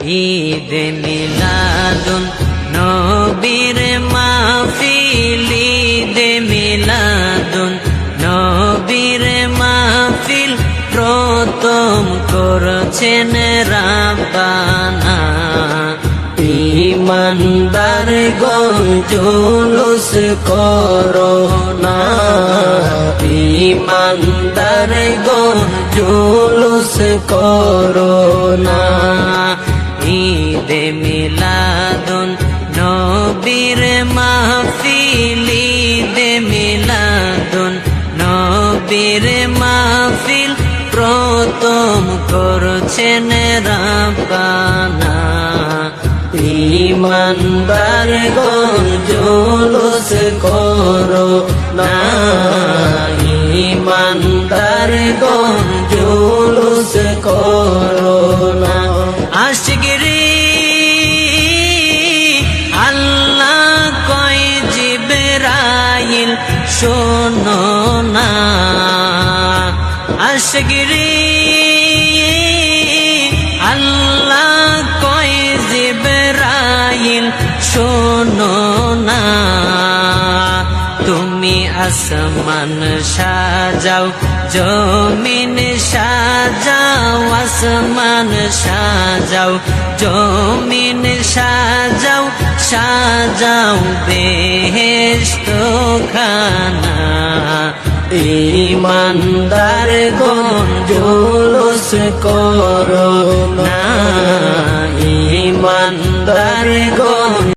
ঈদ মিলাদুন নবীর মাহফিল, ঈদ মিলাদুন নবীর মাহফিল। প্রথম করছেন রাব্বানা। ইমানদার গঞ্জুলুস করোনা ইমানদার গঞ্জুলুস করোনা ঈদ মিলাদুন নবীর মাহফিল, ঈদ মিলাদুন নবীর মাহফিল। প্রথম করছেন রাব্বানা। ইমানদার গঞ্জুলুস করো না। ইমানদার গঞ্জুলুস করো। না আশগিরি আল্লাহ কয় জিবরাইল শোনো না তুমি আসমান সাজাও জমিন সাজাও আসমান সাজাও জমিন সাজাও সাজাও বেহেস্ত খানা ইমানদার গঞ্জুলুস করো না। ইমানদার